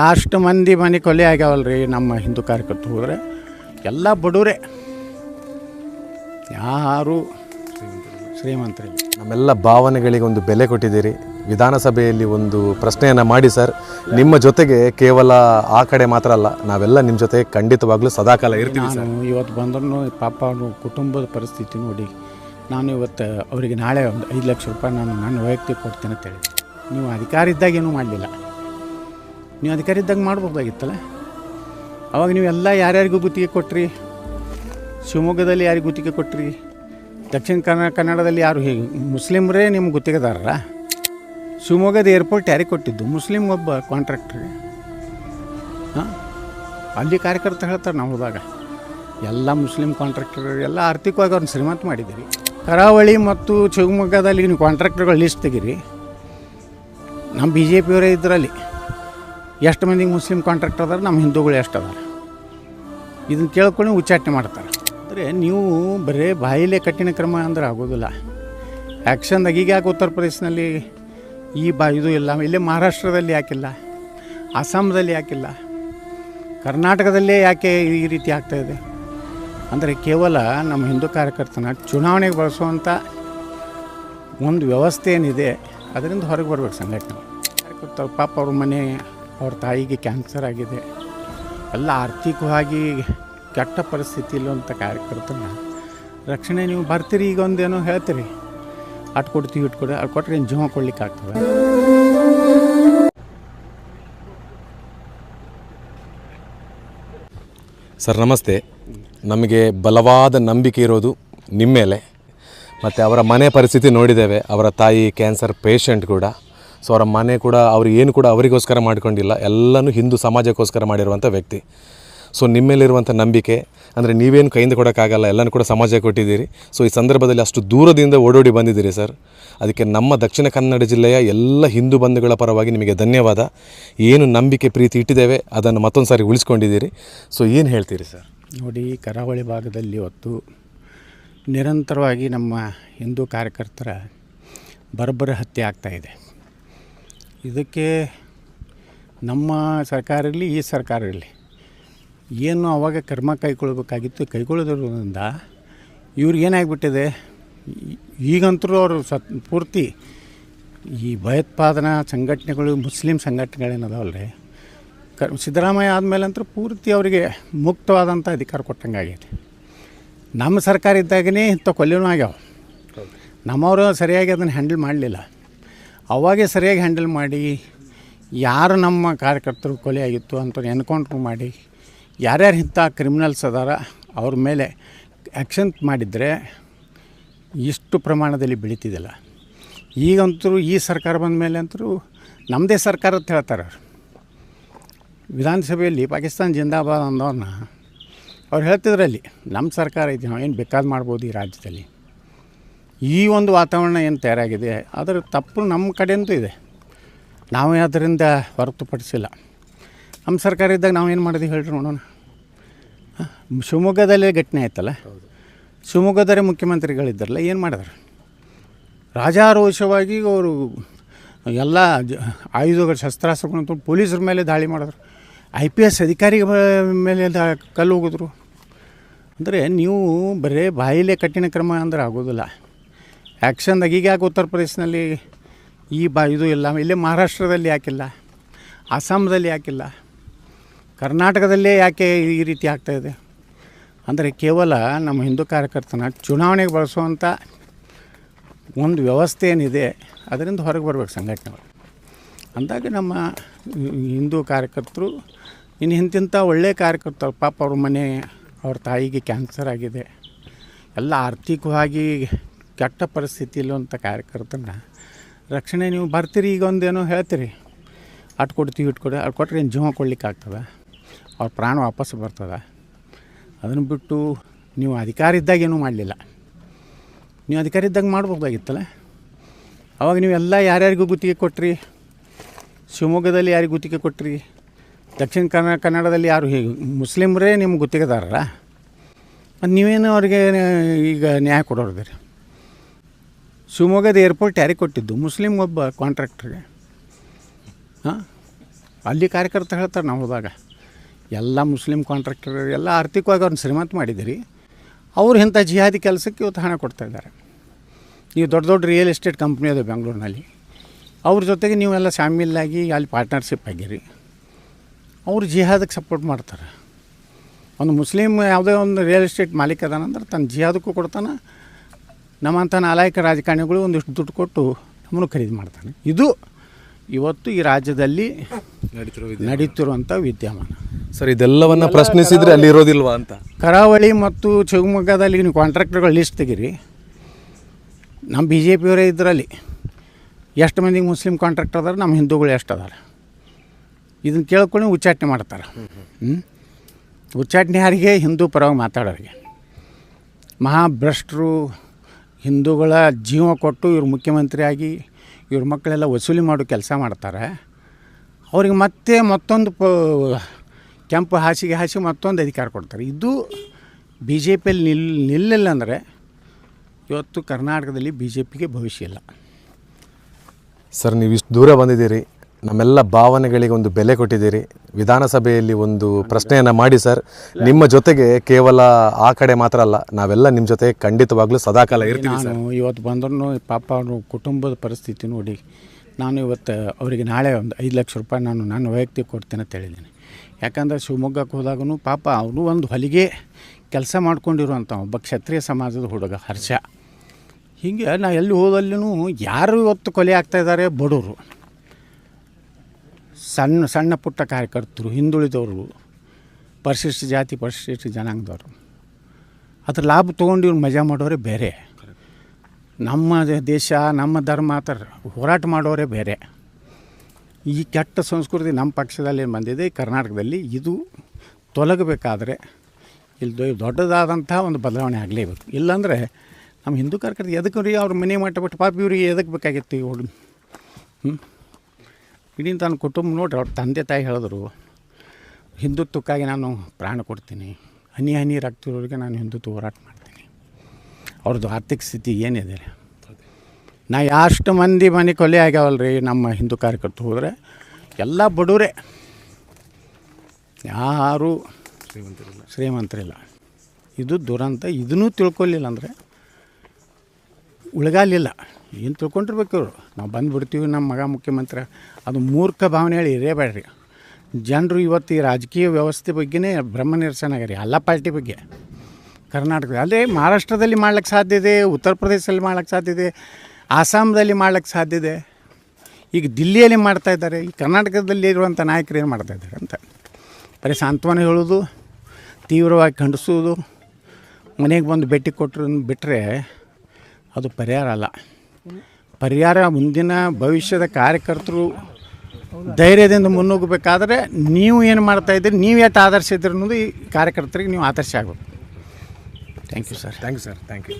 ಎಷ್ಟು ಮಂದಿ ಮನೆ ಕೊಲೆ ಆಗ್ಯಾವಲ್ರಿ ನಮ್ಮ ಹಿಂದೂ ಕಾರ್ಯಕರ್ತರು ಹೋದ್ರೆ. ಎಲ್ಲ ಬಡವರೇ ಯಾರು ಶ್ರೀಮಂತರಿ ನಮ್ಮೆಲ್ಲ ಭಾವನೆಗಳಿಗೆ ಒಂದು ಬೆಲೆ ಕೊಟ್ಟಿದ್ದೀರಿ. ವಿಧಾನಸಭೆಯಲ್ಲಿ ಒಂದು ಪ್ರಶ್ನೆಯನ್ನು ಮಾಡಿ ಸರ್. ನಿಮ್ಮ ಜೊತೆಗೆ ಕೇವಲ ಆ ಕಡೆ ಮಾತ್ರ ಅಲ್ಲ ನಾವೆಲ್ಲ ನಿಮ್ಮ ಜೊತೆ ಖಂಡಿತವಾಗ್ಲೂ ಸದಾಕಾಲ ಇರ್ತೀವಿ ಸರ್. ನಾನು ಇವತ್ತು ಬಂದ್ರೂ ಪಾಪ ಅವ್ರು ಕುಟುಂಬದ ಪರಿಸ್ಥಿತಿ ನೋಡಿ ನಾನು ಇವತ್ತು ಅವರಿಗೆ ನಾಳೆ ಒಂದು ಐದು ಲಕ್ಷ ರೂಪಾಯಿ ನಾನು ನನ್ನ ವೈಯಕ್ತಿಕ ಕೊಡ್ತೇನೆ ಅಂತೇಳಿ ನೀವು ಅಧಿಕಾರ ಇದ್ದಾಗ ಏನೂ ಮಾಡಲಿಲ್ಲ. ನೀವು ಅಧಿಕಾರಿ ಇದ್ದಾಗ ಮಾಡ್ಬೋದಾಗಿತ್ತಲ್ಲ? ಅವಾಗ ನೀವೆಲ್ಲ ಯಾರ್ಯಾರಿಗೂ ಗುತ್ತಿಗೆ ಕೊಟ್ರಿ? ಶಿವಮೊಗ್ಗದಲ್ಲಿ ಯಾರಿಗೆ ಗುತ್ತಿಗೆ ಕೊಟ್ರಿ? ದಕ್ಷಿಣ ಕನ್ನಡ ಕನ್ನಡದಲ್ಲಿ ಯಾರು ಹೇಗೆ ಮುಸ್ಲಿಮ್ರೇ ನಿಮ್ಮ ಗುತ್ತಿಗೆದಾರರ? ಶಿವಮೊಗ್ಗದ ಏರ್ಪೋರ್ಟ್ ಯಾರಿಗೆ ಕೊಟ್ಟಿದ್ದು? ಮುಸ್ಲಿಮ್ ಒಬ್ಬ ಕಾಂಟ್ರಾಕ್ಟ್ರಿಗೆ ಹಾಂ? ಅಲ್ಲಿ ಕಾರ್ಯಕರ್ತ ಹೇಳ್ತಾರೆ ನಾವು ಹೋದಾಗ ಎಲ್ಲ ಮುಸ್ಲಿಂ ಕಾಂಟ್ರಾಕ್ಟರ್ ಎಲ್ಲ ಆರ್ಥಿಕವಾಗಿ ಅವ್ರನ್ನ ಶ್ರೀಮಂತ ಮಾಡಿದ್ದೀರಿ. ಕರಾವಳಿ ಮತ್ತು ಶಿವಮೊಗ್ಗದಲ್ಲಿ ನೀವು ಕಾಂಟ್ರಾಕ್ಟರ್ಗಳ ಲಿಸ್ಟ್ ತೆಗೀರಿ. ನಮ್ಮ ಬಿ ಜೆ ಪಿಯವರೇ ಇದ್ರಲ್ಲಿ. ಎಷ್ಟು ಮಂದಿಗೆ ಮುಸ್ಲಿಂ ಕಾಂಟ್ರಾಕ್ಟರ್ ಅದಾರೆ? ನಮ್ಮ ಹಿಂದೂಗಳು ಎಷ್ಟು ಅದಾರೆ? ಇದನ್ನು ಕೇಳ್ಕೊಂಡು ಉಚ್ಚಾಟನೆ ಮಾಡ್ತಾರೆ. ಅಂದರೆ ನೀವು ಬರೀ ಬಾಯಿಲೆ ಕಠಿಣ ಕ್ರಮ ಅಂದ್ರೆ ಆಗೋದಿಲ್ಲ. ಆ್ಯಕ್ಷನ್ದಾಗ ಈಗ ಯಾಕೆ ಉತ್ತರ ಪ್ರದೇಶದಲ್ಲಿ ಈ ಬಾ ಇದು ಇಲ್ಲ, ಇಲ್ಲೇ ಮಹಾರಾಷ್ಟ್ರದಲ್ಲಿ ಯಾಕಿಲ್ಲ, ಅಸ್ಸಾಂದಲ್ಲಿ ಯಾಕಿಲ್ಲ, ಕರ್ನಾಟಕದಲ್ಲೇ ಯಾಕೆ ಈ ರೀತಿ ಆಗ್ತಾ ಇದೆ? ಅಂದರೆ ಕೇವಲ ನಮ್ಮ ಹಿಂದೂ ಕಾರ್ಯಕರ್ತನ ಚುನಾವಣೆಗೆ ಬಳಸುವಂಥ ಒಂದು ವ್ಯವಸ್ಥೆ ಏನಿದೆ ಅದರಿಂದ ಹೊರಗೆ ಬರ್ಬೇಕು ಸಂಘಟನೆ. ಕಾರ್ಯಕರ್ತರು ಪಾಪ ಅವ್ರ ಮನೆ ಅವ್ರ ತಾಯಿಗೆ ಕ್ಯಾನ್ಸರ್ ಆಗಿದೆ. ಎಲ್ಲ ಆರ್ಥಿಕವಾಗಿ ಕೆಟ್ಟ ಪರಿಸ್ಥಿತಿ ಇಲ್ಲುವಂಥ ಕಾರ್ಯಕರ್ತನ ರಕ್ಷಣೆ ನೀವು ಬರ್ತೀರಿ, ಈಗ ಒಂದೇನೋ ಹೇಳ್ತೀರಿ. ಅಟ್ ಕೊಡ್ತೀವಿ ಇಟ್ಟು ಕೊಡಿ ಅದು ಕೊಟ್ಟರೆ ಏನು ಜೀವ ಕೊಡ್ಲಿಕ್ಕೆ ಆಗ್ತದೆ. ಸರ್, ನಮಸ್ತೆ. ನಮಗೆ ಬಲವಾದ ನಂಬಿಕೆ ಇರೋದು ನಿಮ್ಮ ಮೇಲೆ. ಮತ್ತು ಅವರ ಮನೆ ಪರಿಸ್ಥಿತಿ ನೋಡಿದ್ದೇವೆ. ಅವರ ತಾಯಿ ಕ್ಯಾನ್ಸರ್ ಪೇಷಂಟ್ ಕೂಡ. ಸೊ ಅವರ ಮನೆ ಕೂಡ, ಅವ್ರು ಏನು ಕೂಡ ಅವರಿಗೋಸ್ಕರ ಮಾಡ್ಕೊಂಡಿಲ್ಲ. ಎಲ್ಲನೂ ಹಿಂದೂ ಸಮಾಜಕ್ಕೋಸ್ಕರ ಮಾಡಿರುವಂಥ ವ್ಯಕ್ತಿ. ಸೊ ನಿಮ್ಮ ಮೇಲಿರುವಂಥ ನಂಬಿಕೆ, ಅಂದರೆ ನೀವೇನು ಕೈಯಿಂದ ಕೊಡೋಕ್ಕಾಗಲ್ಲ, ಎಲ್ಲನೂ ಕೂಡ ಸಮಾಜಕ್ಕೆ ಕೊಟ್ಟಿದ್ದೀರಿ. ಸೊ ಈ ಸಂದರ್ಭದಲ್ಲಿ ಅಷ್ಟು ದೂರದಿಂದ ಓಡೋಡಿ ಬಂದಿದ್ದೀರಿ ಸರ್. ಅದಕ್ಕೆ ನಮ್ಮ ದಕ್ಷಿಣ ಕನ್ನಡ ಜಿಲ್ಲೆಯ ಎಲ್ಲ ಹಿಂದೂ ಬಂಧುಗಳ ಪರವಾಗಿ ನಿಮಗೆ ಧನ್ಯವಾದ. ಏನು ನಂಬಿಕೆ, ಪ್ರೀತಿ ಇಟ್ಟಿದ್ದೇವೆ, ಅದನ್ನು ಮತ್ತೊಂದು ಸಾರಿ ಉಳಿಸ್ಕೊಂಡಿದ್ದೀರಿ. ಸೊ ಏನು ಹೇಳ್ತೀರಿ ಸರ್? ನೋಡಿ, ಕರಾವಳಿ ಭಾಗದಲ್ಲಿ ಇವತ್ತು ನಿರಂತರವಾಗಿ ನಮ್ಮ ಹಿಂದೂ ಕಾರ್ಯಕರ್ತರ ಬರ್ಬರ ಹತ್ಯೆ ಆಗ್ತಾಯಿದೆ ಇದಕ್ಕೆ ನಮ್ಮ ಸರ್ಕಾರ ಇರಲಿ ಈ ಸರ್ಕಾರ ಇರಲಿ ಏನು ಅವಾಗ ಕ್ರಮ ಕೈಗೊಳ್ಬೇಕಾಗಿತ್ತು ಕೈಗೊಳ್ಳೋದ್ರಿಂದ ಇವ್ರಿಗೆ ಏನಾಗ್ಬಿಟ್ಟಿದೆ ಈ- ಈಗಂತರೂ ಅವರು ಸತ್ ಪೂರ್ತಿ ಈ ಭಯೋತ್ಪಾದನಾ ಸಂಘಟನೆಗಳು ಮುಸ್ಲಿಂ ರೀ ಕ ಸಿದ್ದರಾಮಯ್ಯ ಆದಮೇಲೆ ಅಂತೂ ಪೂರ್ತಿ ಅವರಿಗೆ ಮುಕ್ತವಾದಂಥ ಅಧಿಕಾರ ಕೊಟ್ಟಂಗೆ ಆಗೈತೆ ನಮ್ಮ ಸರ್ಕಾರ ಇದ್ದಾಗನೇ ಇಂಥ ಕೊಲೆನೂ ಆಗ್ಯಾವ. ನಮ್ಮವರು ಸರಿಯಾಗಿ ಅದನ್ನು ಹ್ಯಾಂಡಲ್ ಮಾಡಲಿಲ್ಲ. ಅವಾಗೇ ಸರಿಯಾಗಿ ಹ್ಯಾಂಡಲ್ ಮಾಡಿ, ಯಾರು ನಮ್ಮ ಕಾರ್ಯಕರ್ತರು ಕೊಲೆ ಆಗಿತ್ತು ಅಂತ ಎನ್ಕೌಂಟ್ರ್ ಮಾಡಿ, ಯಾರ್ಯಾರು ಇಂಥ ಕ್ರಿಮಿನಲ್ಸ್ ಅದಾರ, ಅವ್ರ ಮೇಲೆ ಆ್ಯಕ್ಷನ್ ಮಾಡಿದರೆ ಇಷ್ಟು ಪ್ರಮಾಣದಲ್ಲಿ ಬೆಳೀತಿದ್ದಿಲ್ಲ. ಈಗಂತೂ ಈ ಸರ್ಕಾರ ಬಂದ ಮೇಲೆ ಅಂತೂ ನಮ್ಮದೇ ಸರ್ಕಾರ ಅಂತ ಹೇಳ್ತಾರೆ ಅವ್ರು. ವಿಧಾನಸಭೆಯಲ್ಲಿ ಪಾಕಿಸ್ತಾನ ಜಿಂದಾಬಾದ್ ಅಂದವ್ರನ್ನ ಅವ್ರು ಹೇಳ್ತಿದ್ರಲ್ಲಿ, ನಮ್ಮ ಸರ್ಕಾರ ಐತಿ ಏನು ಬೇಕಾದ್ ಮಾಡ್ಬೋದು ಈ ರಾಜ್ಯದಲ್ಲಿ. ಈ ಒಂದು ವಾತಾವರಣ ಏನು ತಯಾರಾಗಿದೆ, ಅದರ ತಪ್ಪು ನಮ್ಮ ಕಡೆಯಂತೂ ಇದೆ. ನಾವು ಅದರಿಂದ ಹೊರತುಪಡಿಸಿಲ್ಲ. ನಮ್ಮ ಸರ್ಕಾರ ಇದ್ದಾಗ ನಾವು ಏನು ಮಾಡಿದ್ವಿ ಹೇಳ್ರಿ ನೋಡೋಣ? ಶಿವಮೊಗ್ಗದಲ್ಲೇ ಘಟನೆ ಆಯ್ತಲ್ಲ? ಶಿವಮೊಗ್ಗದಲ್ಲೇ ಮುಖ್ಯಮಂತ್ರಿಗಳಿದ್ದಾರಲ್ಲ, ಏನು ಮಾಡಿದ್ರು? ರಾಜಾರೋಷವಾಗಿ ಅವರು ಎಲ್ಲ ಆಯುಧಗಳು, ಶಸ್ತ್ರಾಸ್ತ್ರಗಳನ್ನು ಪೊಲೀಸರ ಮೇಲೆ ದಾಳಿ ಮಾಡಿದ್ರು. ಐ ಪಿ ಎಸ್ ಅಧಿಕಾರಿ ಮೇಲೆ ದಾ, ಕಲ್ಲು ಹೋಗಿದ್ರು ಅಂದರೆ ನೀವು ಬರೀ ಬಾಯಿಲೆ ಕಠಿಣ ಕ್ರಮ ಅಂದ್ರೆ ಆಗೋದಿಲ್ಲ. ಆ್ಯಕ್ಷನ್ದಾಗ ಈಗ ಯಾಕೆ ಉತ್ತರ ಪ್ರದೇಶನಲ್ಲಿ ಈ ಬಾ ಇದು ಇಲ್ಲ? ಇಲ್ಲೇ ಮಹಾರಾಷ್ಟ್ರದಲ್ಲಿ ಯಾಕಿಲ್ಲ? ಅಸ್ಸಾಂದಲ್ಲಿ ಯಾಕಿಲ್ಲ? ಕರ್ನಾಟಕದಲ್ಲೇ ಯಾಕೆ ಈ ರೀತಿ ಆಗ್ತಾಯಿದೆ ಅಂದರೆ ಕೇವಲ ನಮ್ಮ ಹಿಂದೂ ಕಾರ್ಯಕರ್ತನ ಚುನಾವಣೆಗೆ ಬಳಸುವಂಥ ಒಂದು ವ್ಯವಸ್ಥೆ ಏನಿದೆ, ಅದರಿಂದ ಹೊರಗೆ ಬರಬೇಕು ಸಂಘಟನೆಗಳು. ಅಂದಾಗ ನಮ್ಮ ಹಿಂದೂ ಕಾರ್ಯಕರ್ತರು, ಇನ್ನು ಇಂತಿಂಥ ಒಳ್ಳೆಯ ಕಾರ್ಯಕರ್ತರು, ಪಾಪ ಅವ್ರ ಮನೆ ಅವ್ರ ತಾಯಿಗೆ ಕ್ಯಾನ್ಸರ್ ಆಗಿದೆ. ಎಲ್ಲ ಆರ್ಥಿಕವಾಗಿ ಕೆಟ್ಟ ಪರಿಸ್ಥಿತಿ ಇಲ್ಲುವಂಥ ಕಾರ್ಯಕರ್ತನ ರಕ್ಷಣೆ ನೀವು ಬರ್ತೀರಿ, ಈಗ ಒಂದೇನೋ ಹೇಳ್ತೀರಿ. ಅಟ್ ಕೊಡ್ತೀವಿ ಇಟ್ಟು ಕೊಡಿ ಅದು ಕೊಟ್ಟರೆ ಏನು ಜೀವ ಕೊಡ್ಲಿಕ್ಕೆ ಆಗ್ತದೆ ಅವ್ರ ಪ್ರಾಣ ವಾಪಸ್ ಬರ್ತದೆ? ಅದನ್ನು ಬಿಟ್ಟು ನೀವು ಅಧಿಕಾರ ಇದ್ದಾಗ ಏನೂ ಮಾಡಲಿಲ್ಲ. ನೀವು ಅಧಿಕಾರ ಇದ್ದಾಗ ಮಾಡ್ಬೋದಾಗಿತ್ತಲ್ಲ? ಅವಾಗ ನೀವೆಲ್ಲ ಯಾರ್ಯಾರಿಗೂ ಗುತ್ತಿಗೆ ಕೊಟ್ರಿ? ಶಿವಮೊಗ್ಗದಲ್ಲಿ ಯಾರಿಗೆ ಗುತ್ತಿಗೆ ಕೊಟ್ರಿ? ದಕ್ಷಿಣ ಕನ್ನಡ ಕನ್ನಡದಲ್ಲಿ ಯಾರು ಹೀಗೆ? ಮುಸ್ಲಿಮ್ರೇ ನಿಮ್ಮ ಗುತ್ತಿಗೆದಾರರ? ನೀವೇನು ಅವ್ರಿಗೆ ಈಗ ನ್ಯಾಯ ಕೊಡೋರ್ದಿರಿ ಶಿವಮೊಗ್ಗದ ಏರ್ಪೋರ್ಟ್ ಯಾರಿಗೆ ಕೊಟ್ಟಿದ್ದು? ಮುಸ್ಲಿಮ್ ಒಬ್ಬ ಕಾಂಟ್ರಾಕ್ಟ್ರಿಗೆ ಹಾಂ? ಅಲ್ಲಿ ಕಾರ್ಯಕರ್ತ ಹೇಳ್ತಾರೆ ನಾವು ಹೋದಾಗ ಎಲ್ಲ ಮುಸ್ಲಿಂ ಕಾಂಟ್ರಾಕ್ಟರ್ ಎಲ್ಲ ಆರ್ಥಿಕವಾಗಿ ಅವ್ರನ್ನ ಶ್ರೀಮಂತ ಮಾಡಿದಿರಿ ಅವ್ರು ಇಂಥ ಜಿಹಾದಿ ಕೆಲಸಕ್ಕೆ ಇವತ್ತು ಹಣ ಕೊಡ್ತಾ ಇದ್ದಾರೆ. ನೀವು ದೊಡ್ಡ ದೊಡ್ಡ ರಿಯಲ್ ಎಸ್ಟೇಟ್ ಕಂಪ್ನಿ ಅದು ಬೆಂಗಳೂರಿನಲ್ಲಿ. ಅವ್ರ ಜೊತೆಗೆ ನೀವೆಲ್ಲ ಶಾಮಿಲಾಗಿ ಅಲ್ಲಿ ಪಾರ್ಟ್ನರ್ಶಿಪ್ ಆಗಿರಿ. ಅವರು ಜಿಹಾದಕ್ಕೆ ಸಪೋರ್ಟ್ ಮಾಡ್ತಾರೆ. ಒಂದು ಮುಸ್ಲಿಮ್ ಯಾವುದೇ ಒಂದು ರಿಯಲ್ ಎಸ್ಟೇಟ್ ಮಾಲೀಕ ಅದಾನಂದ್ರೆ ತನ್ನ ಜಿಹಾದಕ್ಕೂ ಕೊಡ್ತಾನೆ ನಮ್ಮಂಥ ನಾಲಾಯಕ ರಾಜಕಾರಣಿಗಳು ಒಂದಿಷ್ಟು ದುಡ್ಡು ಕೊಟ್ಟು ನಮ್ಮನ್ನು ಖರೀದಿ ಮಾಡ್ತಾನೆ. ಇದು ಇವತ್ತು ಈ ರಾಜ್ಯದಲ್ಲಿ ನಡೀತಿರುವಂಥ ವಿದ್ಯಮಾನ. ಸರ್ ಇದೆಲ್ಲವನ್ನ ಪ್ರಶ್ನಿಸಿದ್ರೆ ಅಲ್ಲಿ ಇರೋದಿಲ್ವಾ ಅಂತ? ಕರಾವಳಿ ಮತ್ತು ಶಿವಮೊಗ್ಗದಲ್ಲಿ ನೀವು ಕಾಂಟ್ರಾಕ್ಟರ್ಗಳ ಲಿಸ್ಟ್ ತೆಗೀರಿ. ನಮ್ಮ ಬಿ ಜೆ ಪಿಯವರೇ ಇದರಲ್ಲಿ. ಎಷ್ಟು ಮಂದಿಗೆ ಮುಸ್ಲಿಂ ಕಾಂಟ್ರಾಕ್ಟರ್ ಅದಾರೆ ನಮ್ಮ ಹಿಂದೂಗಳು ಎಷ್ಟು ಅದಾರೆ. ಇದನ್ನು ಕೇಳ್ಕೊಂಡು ಉಚ್ಚಾಟನೆ ಮಾಡ್ತಾರೆ. ಹ್ಞೂ ಉಚ್ಚಾಟನೆ ಯಾರಿಗೆ? ಹಿಂದೂ ಪರವಾಗಿ ಮಾತಾಡೋರಿಗೆ. ಮಹಾಭ್ರಷ್ಟರು ಹಿಂದೂಗಳ ಜೀವ ಕೊಟ್ಟು ಇವ್ರು ಮುಖ್ಯಮಂತ್ರಿಯಾಗಿ ಇವ್ರ ಮಕ್ಕಳೆಲ್ಲ ವಸೂಲಿ ಮಾಡೋ ಕೆಲಸ ಮಾಡ್ತಾರೆ. ಅವ್ರಿಗೆ ಮತ್ತೆ ಮತ್ತೊಂದು ಪ, ಕೆಂಪು ಹಾಸಿಗೆ ಹಾಸಿ ಮತ್ತೊಂದು ಅಧಿಕಾರ ಕೊಡ್ತಾರೆ. ಇದು ಬಿ ಜೆ ಪಿಯಲ್ಲಿ ನಿಲ್, ನಿಲ್ಲಿಲ್ಲ ಅಂದರೆ ಇವತ್ತು ಕರ್ನಾಟಕದಲ್ಲಿ ಬಿ ಜೆ ಪಿಗೆ ಭವಿಷ್ಯ ಇಲ್ಲ. ಸರ್ ನೀವು ಇಷ್ಟು ದೂರ ಬಂದಿದ್ದೀರಿ. ನಮ್ಮೆಲ್ಲ ಭಾವನೆಗಳಿಗೆ ಒಂದು ಬೆಲೆ ಕೊಟ್ಟಿದ್ದೀರಿ. ವಿಧಾನಸಭೆಯಲ್ಲಿ ಒಂದು ಪ್ರಶ್ನೆಯನ್ನು ಮಾಡಿ ಸರ್. ನಿಮ್ಮ ಜೊತೆಗೆ ಕೇವಲ ಆ ಕಡೆ ಮಾತ್ರ ಅಲ್ಲ ನಾವೆಲ್ಲ ನಿಮ್ಮ ಜೊತೆ ಖಂಡಿತವಾಗ್ಲೂ ಸದಾಕಾಲ ಇರ್ತೀವಿ ಸರ್. ನಾನು ಇವತ್ತು ಬಂದ್ರೂ ಪಾಪ ಅವರು ಕುಟುಂಬದ ಪರಿಸ್ಥಿತಿ ನೋಡಿ ನಾನು ಇವತ್ತು ಅವರಿಗೆ ನಾಳೆ ಒಂದು ಐದು ಲಕ್ಷ ರೂಪಾಯಿ ನಾನು ನಾನು ವೈಯಕ್ತಿಕ ಕೊಡ್ತೇನೆ ಅಂತ ಹೇಳಿದ್ದೀನಿ. ಯಾಕಂದರೆ ಶಿವಮೊಗ್ಗಕ್ಕೆ ಹೋದಾಗೂ ಪಾಪ ಅವನು ಒಂದು ಹೊಲಿಗೆ ಕೆಲಸ ಮಾಡ್ಕೊಂಡಿರುವಂಥ ಒಬ್ಬ ಕ್ಷತ್ರಿಯ ಸಮಾಜದ ಹುಡುಗ ಹರ್ಷ. ಹೀಗೆ ನಾ ಎಲ್ಲಿ ಹೋದಲ್ಲಿನೂ ಯಾರು ಇವತ್ತು ಕೊಲೆ ಆಗ್ತಾ ಇದ್ದಾರೆ ಬಡವರು. ಸಣ್ಣ ಸಣ್ಣ ಪುಟ್ಟ ಕಾರ್ಯಕರ್ತರು, ಹಿಂದುಳಿದವರು, ಪರಿಶಿಷ್ಟ ಜಾತಿ, ಪರಿಶಿಷ್ಟ ಜನಾಂಗದವರು. ಅದ್ರ ಲಾಭ ತೊಗೊಂಡು ಇವ್ರು ಮಜಾ ಮಾಡೋರೇ ಬೇರೆ. ನಮ್ಮ ದೇಶ, ನಮ್ಮ ಧರ್ಮ ಆ ಥರ ಹೋರಾಟ ಮಾಡೋರೇ ಬೇರೆ. ಈ ಕೆಟ್ಟ ಸಂಸ್ಕೃತಿ ನಮ್ಮ ಪಕ್ಷದಲ್ಲಿ ಬಂದಿದೆ ಕರ್ನಾಟಕದಲ್ಲಿ ಇದು ತೊಲಗಬೇಕಾದ್ರೆ ಇಲ್ಲಿ ದೊಡ್ಡದಾದಂಥ ಒಂದು ಬದಲಾವಣೆ ಆಗಲೇಬೇಕು. ಇಲ್ಲಾಂದರೆ ನಮ್ಮ ಹಿಂದೂ ಕಾರ್ಯಕರ್ತರು ಎದಕ್ಕೆ ರೀ ಅವ್ರ ಮನೆ ಮಟ್ಟ ಬಿಟ್ಟು ಪಾಪ ಇವ್ರಿಗೆ ಎದಕ್ಕೆ ಬೇಕಾಗಿತ್ತು ಹ್ಞೂ ಇಡೀ ತನ್ನ ಕುಟುಂಬ ನೋಡ್ರಿ, ಅವ್ರ ತಂದೆ ತಾಯಿ ಹೇಳಿದ್ರು, ಹಿಂದುತ್ವಕ್ಕಾಗಿ ನಾನು ಪ್ರಾಣ ಕೊಡ್ತೀನಿ. ಹನಿ ಹನಿ ರಕ್ತದವರೆಗೆ ನಾನು ಹಿಂದುತ್ವ ಹೋರಾಟ ಮಾಡ್ತೀನಿ. ಅವ್ರದ್ದು ಆರ್ಥಿಕ ಸ್ಥಿತಿ ಏನಿದೆ? ನಾ ಎಷ್ಟು ಮಂದಿ ಮನೆ ಕೊಲೆ ಆಗ್ಯಾವಲ್ರಿ ನಮ್ಮ ಹಿಂದೂ ಕಾರ್ಯಕರ್ತರು ಹೋದರೆ. ಎಲ್ಲ ಬಡವರೇ. ಯಾರೂ ಶ್ರೀಮಂತರಿಲ್ಲ. ಇದು ದುರಂತ. ಇದನ್ನೂ ತಿಳ್ಕೊಲಿಲ್ಲ ಅಂದರೆ ಉಳಗಾಲಿಲ್ಲ. ಏನು ತಿಳ್ಕೊಂಡಿರ್ಬೇಕು ಇವರು ನಾವು ಬಂದುಬಿಡ್ತೀವಿ ನಮ್ಮ ಮಗ ಮುಖ್ಯಮಂತ್ರಿ. ಅದು ಮೂರ್ಖ ಭಾವನೆ ಹೇಳಿ ಇರೇಬೇಡ್ರಿ ಜನರು ಇವತ್ತು ಈ ರಾಜಕೀಯ ವ್ಯವಸ್ಥೆ ಬಗ್ಗೆನೇ ಬ್ರಹ್ಮ ನಿರಸನ ಆಗ್ಯಾರಿ. ಎಲ್ಲ ಪಾರ್ಟಿ ಬಗ್ಗೆ. ಕರ್ನಾಟಕದ ಅಲ್ಲೇ ಮಹಾರಾಷ್ಟ್ರದಲ್ಲಿ ಮಾಡ್ಲಿಕ್ಕೆ ಸಾಧ್ಯ ಇದೆ, ಉತ್ತರ ಪ್ರದೇಶದಲ್ಲಿ ಮಾಡ್ಲಿಕ್ಕೆ ಸಾಧ್ಯ ಇದೆ ಆಸಾಮ್ದಲ್ಲಿ ಮಾಡ್ಲಿಕ್ಕೆ ಸಾಧ್ಯ ಇದೆ. ಈಗ ದಿಲ್ಲಿಯಲ್ಲಿ ಮಾಡ್ತಾ ಇದ್ದಾರೆ. ಈ ಕರ್ನಾಟಕದಲ್ಲಿ ಇರುವಂಥ ನಾಯಕರು ಏನು ಮಾಡ್ತಾ ಇದ್ದಾರೆ ಅಂತ. ಬರೀ ಸಾಂತ್ವನ ಹೇಳೋದು, ತೀವ್ರವಾಗಿ ಖಂಡಿಸೋದು ಮನೆಗೆ ಬಂದು ಭೇಟಿ ಕೊಟ್ಟರು ಬಿಟ್ಟರೆ ಅದು ಪರಿಹಾರ ಅಲ್ಲ. ಪರಿಹಾರ ಮುಂದಿನ ಭವಿಷ್ಯದ ಕಾರ್ಯಕರ್ತರು ಧೈರ್ಯದಿಂದ ಮುನ್ನುಗ್ಗಬೇಕಾದ್ರೆ ನೀವು ಏನು ಮಾಡ್ತಾ ಇದ್ದೀರಿ, ನೀವು ಎಷ್ಟು ಆದರ್ಶ ಇದ್ದೀರಿ ಅನ್ನೋದು ಈ ಕಾರ್ಯಕರ್ತರಿಗೆ ನೀವು ಆದರ್ಶ ಆಗಬೇಕು. Thank you sir thank you sir thank you